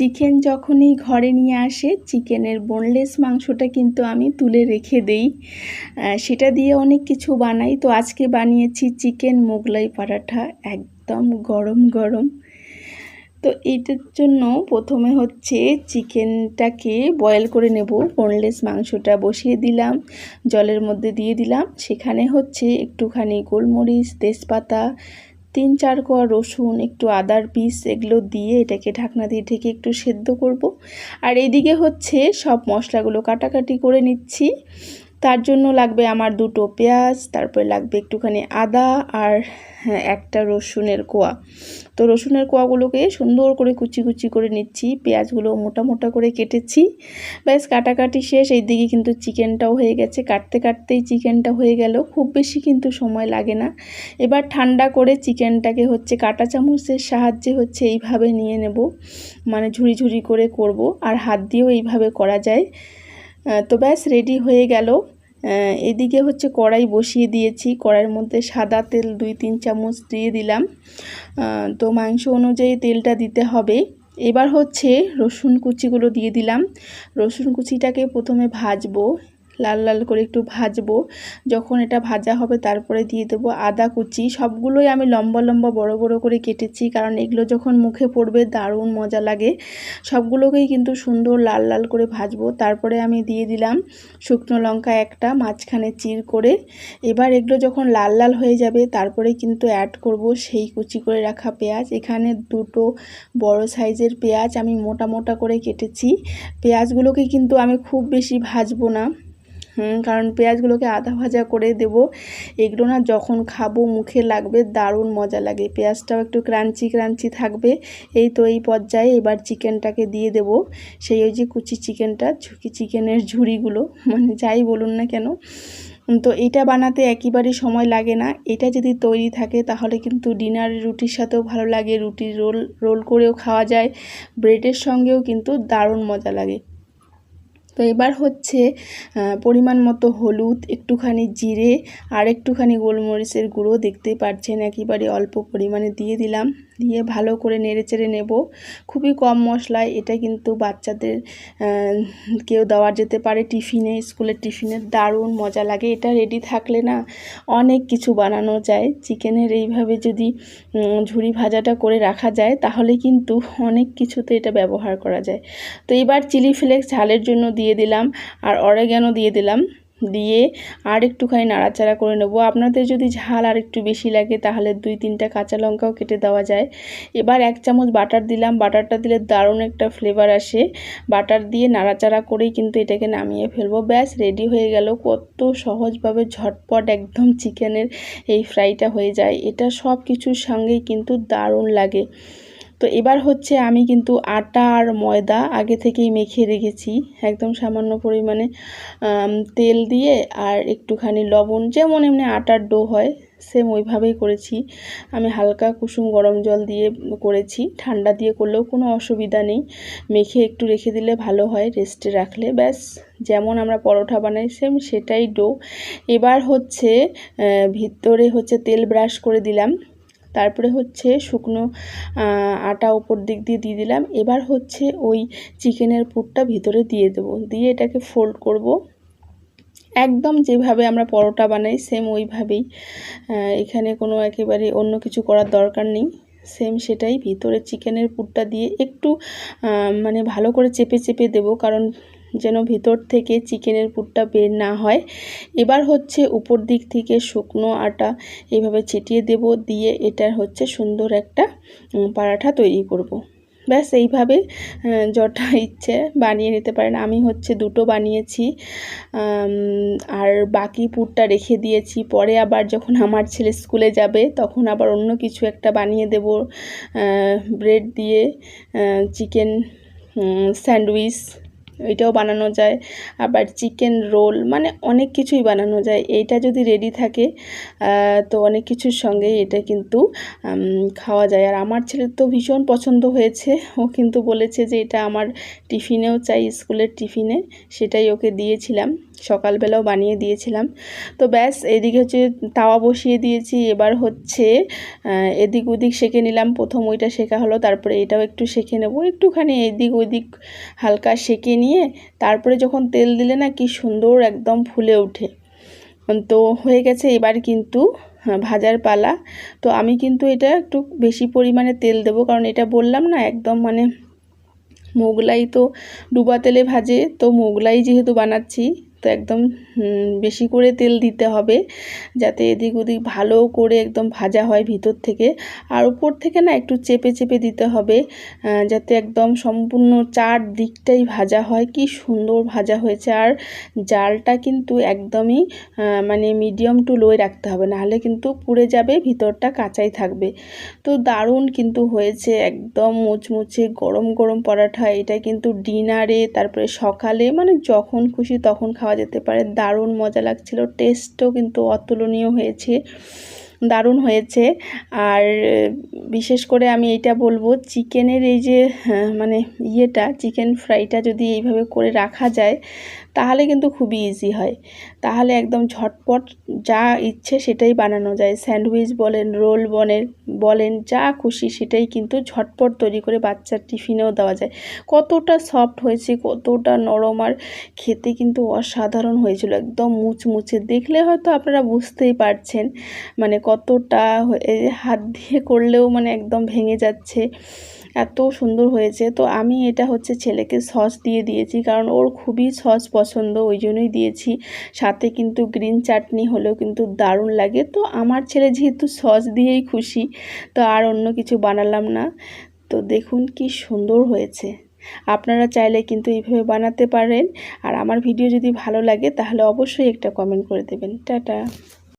Chicken যখনই ঘরে নিয়ে আসে, চিকেনের বোনলেস মাংসটা কিন্তু আমি তুলে রেখে দেই। সেটা দিয়ে অনেক কিছু বানাই। তো আজকে বানিয়েছি চিকেন মোগলাই পরাঠা একদম গরম গরম। তো এইটার জন্য প্রথমে হচ্ছে চিকেনটাকে বয়েল করে নেব। বোনলেস মাংসটা বসিয়ে দিলাম, জলের মধ্যে দিয়ে দিলাম। সেখানে হচ্ছে একটুখানি গোলমরিচ, তেজপাতা তিন চার কোয়া রসুন, একটু আদার পিস এগুলো দিয়ে এটাকে ঢাকনা দিয়ে ঢেকে একটু সেদ্ধ করব। আর এদিকে হচ্ছে সব মশলাগুলো কাটাকাটি করে নিচ্ছি। তার জন্য লাগবে আমার দুটো পেঁয়াজ তারপরে লাগবে একটুখানি আদা আর হ্যাঁ, একটা রসুনের কোয়া। তো রসুনের কোয়াগুলোকে সুন্দর করে কুচি কুচি করে নিচ্ছি পেঁয়াজগুলো মোটা মোটা করে কেটেছি। ব্যাস কাটাকাটি শেষ এই দিকে কিন্তু চিকেনটাও হয়ে গেছে। কাটতে কাটতেই চিকেনটা হয়ে গেল খুব বেশি কিন্তু সময় লাগে না। এবার ঠান্ডা করে চিকেনটাকে হচ্ছে কাঁটা চামচের সাহায্যে হচ্ছে এইভাবে নিয়ে নেব মানে ঝুড়ি ঝুড়ি করে করব আর হাত দিয়েও এইভাবে করা যায়। তো ব্যাস রেডি হয়ে গেল। এদিকে হচ্ছে কড়াই বসিয়ে দিয়েছি। কড়াইয়ের মধ্যে সাদা তেল দুই, তিন চামচ দিয়ে দিলাম। তো মাংস অনুযায়ী তেলটা দিতে হবে। এবার হচ্ছে রসুন কুচিগুলো দিয়ে দিলাম। রসুন কুচিটাকে প্রথমে ভাজবো। লাল লাল করে একটু ভাজবো। যখন এটা ভাজা হবে তারপরে দিয়ে দেবো আদা কুচি। সবগুলোই আমি লম্বা লম্বা বড় বড় করে কেটেছি কারণ এগুলো যখন মুখে পড়বে দারুণ মজা লাগে। সবগুলোকেই কিন্তু সুন্দর লাল লাল করে ভাজবো। তারপরে আমি দিয়ে দিলাম শুকনো লঙ্কা একটা, মাঝখানে চির করে। এবার এগুলো যখন লাল লাল হয়ে যাবে তারপরে কিন্তু অ্যাড করব সেই কুচি করে রাখা পেঁয়াজ। এখানে দুটো বড় সাইজের পেঁয়াজ আমি মোটা মোটা করে কেটেছি। পেঁয়াজগুলোকে কিন্তু আমি খুব বেশি ভাজবো না। কারণ পেঁয়াজগুলোকে আধা ভাজা করে দেব। এগুলো না যখন খাব মুখে লাগবে, দারুণ মজা লাগে। পেঁয়াজটাও একটু ক্রাঞ্চি ক্রাঞ্চি থাকবে। এই তো এই পর্যায়ে এবার চিকেনটাকে দিয়ে দেব। সেই ওই যে কুচি চিকেনটা, ঝুঁকি চিকেনের ঝুড়িগুলো মানে যাই বলুন না কেন। তো এটা বানাতে একেবারেই সময় লাগে না। এটা যদি তৈরি থাকে, তাহলে কিন্তু ডিনার রুটির সাথেও ভালো লাগে। রুটি রোল রোল করেও খাওয়া যায়। ব্রেডের সঙ্গেও কিন্তু দারুণ মজা লাগে। তো এবার হচ্ছে পরিমাণ মতো হলুদ, একটুখানি জিরে আর একটুখানি গোলমরিচের গুঁড়ো দেখতে পাচ্ছেন একেবারে অল্প পরিমাণে দিয়ে দিলাম। দিয়ে ভালো করে নেড়েচেড়ে নেব। খুবই কম মশলায় এটা কিন্তু বাচ্চাদের কেউ দেওয়া যেতে পারে টিফিনে, স্কুলের টিফিনে। দারুণ মজা লাগে। এটা রেডি থাকলে না অনেক কিছু বানানো যায়। চিকেনের এইভাবে যদি ঝুড়ি ভাজাটা করে রাখা যায়, তাহলে কিন্তু অনেক কিছুতে এটা ব্যবহার করা যায়। তো এবার চিলি ফ্লেক্স ঝালের জন্য দিয়ে দিলাম, আর অরেগ্যানো দিয়ে দিলাম। দিয়ে আর একটুখানি নাড়াচাড়া করে নেব। আপনাদের যদি ঝাল আর একটু বেশি লাগে, তাহলে দুই তিনটা কাঁচা লঙ্কাও কেটে দেওয়া যায়। এবার এক চামচ বাটার দিলাম। বাটারটা দিলে দারুণ একটা ফ্লেভার আসে। বাটার দিয়ে নাড়াচাড়া করেই কিন্তু এটাকে নামিয়ে ফেলব। ব্যাস, রেডি হয়ে গেল। কত সহজভাবে ঝটপট একদম চিকেনের এই ফ্রাইটা হয়ে যায়। এটা সব কিছুর সঙ্গেই কিন্তু দারুণ লাগে। তো এবার হচ্ছে আমি কিন্তু আটা আর ময়দা আগে থেকেই মেখে রেখেছি, একদম সামান্য পরিমাণে তেল দিয়ে আর একটুখানি লবণ, যেমন এমনি আটার ডো হয় সেম ওইভাবেই করেছি। আমি হালকা কুসুম গরম জল দিয়ে করেছি, ঠান্ডা দিয়ে করলেও কোনো অসুবিধা নেই। মেখে একটু রেখে দিলে ভালো হয় রেস্টে রাখলে, ব্যাস। যেমন আমরা পরোটা বানাই সেম সেটাই ডো। এবার হচ্ছে ভিতরে হচ্ছে তেল ব্রাশ করে দিলাম। তারপরে হচ্ছে শুকনো আটা ওপর দিক দিয়ে দিয়ে দিলাম। এবার হচ্ছে ওই চিকেনের পুরটা ভিতরে দিয়ে দেবো। দিয়ে এটাকে ফোল্ড করব। একদম যেভাবে আমরা পরোটা বানাই সেম ওইভাবেই। এখানে কোনো একেবারে অন্য কিছু করার দরকার নেই। সেম সেটাই। ভিতরে চিকেনের পুরটা দিয়ে একটু মানে ভালো করে চেপে চেপে দেবো। কারণ যেন ভিতর থেকে চিকেনের পুরটা বের না হয়। এবার হচ্ছে উপর দিক থেকে শুকনো আটা এইভাবে ছিটিয়ে দেব, দিয়ে এটার হচ্ছে সুন্দর একটা পরাঠা তৈরি করব। ব্যাস, এইভাবে যটা ইচ্ছে বানিয়ে নিতে পারেন। আমি হচ্ছে দুটো বানিয়েছি আর বাকি পুরটা রেখে দিয়েছি। পরে আবার যখন আমার ছেলে স্কুলে যাবে, তখন আবার অন্য কিছু একটা বানিয়ে দেব ব্রেড দিয়ে চিকেন স্যান্ডউইচ এটাও বানানো যায়। আবার চিকেন রোল মানে অনেক কিছুই বানানো যায়। এইটা যদি রেডি থাকে তো অনেক কিছুর সঙ্গে এটা কিন্তু খাওয়া যায়। আর আমার ছেলের তো ভীষণ পছন্দ হয়েছে। ও কিন্তু বলেছে যে এটা আমার টিফিনেও চাই, স্কুলের টিফিনে। সেটাই ওকে দিয়েছিলাম। সকালবেলাও বানিয়ে দিয়েছিলাম। তো ব্যাস, এদিকে হচ্ছে তাওয়া বসিয়ে দিয়েছি। এবার হচ্ছে এদিক ওদিক সেঁকে নিলাম। প্রথম ওইটা শেখা হলো, তারপরে এটাও একটু সেঁকে নেব। একটুখানি এদিক ওদিক হালকা সেঁকে নিয়ে তারপরে যখন তেল দিলে না কি সুন্দর একদম ফুলে ওঠে। তো হয়ে গেছে এবার কিন্তু হ্যাঁ, ভাজার পালা। তো আমি কিন্তু এটা একটু বেশি পরিমাণে তেল দেব কারণ এটা বললাম না একদম মানে মোগলাই তো ডুবা তেলে ভাজে তো মোগলাই যেহেতু বানাচ্ছি তো একদম বেশি করে তেল দিতে হবে যাতে এদিক ওদিক ভালো করে একদম ভাজা হয় ভিতর থেকে। আর উপর থেকে না একটু চেপে চেপে দিতে হবে যাতে একদম সম্পূর্ণ চার দিকটাই ভাজা হয়। কি সুন্দর ভাজা হয়েছে। আর জালটা কিন্তু একদমই মানে মিডিয়াম টু লোয়ে রাখতে হবে, নাহলে কিন্তু পুড়ে যাবে, ভিতরটা কাঁচাই থাকবে। তো দারুণ কিন্তু হয়েছে, একদম মুচমুচে গরম গরম পরাঠা। এটা কিন্তু ডিনারে, তারপরে সকালে মানে যখন খুশি তখন খাওয়া যেতে পারে। দারুণ মজা লাগছিল। টেস্টও কিন্তু অতুলনীয় হয়েছে। দারুণ হয়েছে। আর বিশেষ করে আমি এটা বলব চিকেনের এই যে হ্যাঁ, মানে ইয়েটা চিকেন ফ্রাইটা যদি এইভাবে করে রাখা যায় তাহলে কিন্তু খুবই ইজি হয়। তাহলে একদম ঝটপট যা ইচ্ছে সেটাই বানানো যায়। স্যান্ডউইচ বলেন রোল বলেন বলেন যা খুশি সেটাই কিন্তু ঝটপট তৈরি করে বাচ্চার টিফিনেও দেওয়া যায়। কতটা সফট হয়েছে কতটা নরম আর খেতে কিন্তু অসাধারণ হয়েছিল একদম মুচমুচে। দেখলে হয়তো আপনারা বুঝতেই পারছেন মানে কতটা হাত দিয়ে করলেও মানে একদম ভেঙে যাচ্ছে। এত সুন্দর হয়েছে। তো আমি এটা হচ্ছে ছেলেকে সস দিয়ে দিয়েছি, কারণ ওর খুবই সস পছন্দ, ওই জন্যই দিয়েছি। সাথে কিন্তু গ্রিন চাটনি হলেও কিন্তু দারুণ লাগে। তো আমার ছেলে যেহেতু সস দিয়েই খুশি, তো আর অন্য কিছু বানালাম না। তো দেখুন কি সুন্দর হয়েছে। আপনারা চাইলে কিন্তু এইভাবে বানাতে পারেন। আর আমার ভিডিও যদি ভালো লাগে, তাহলে অবশ্যই একটা কমেন্ট করে দেবেন। টাটা।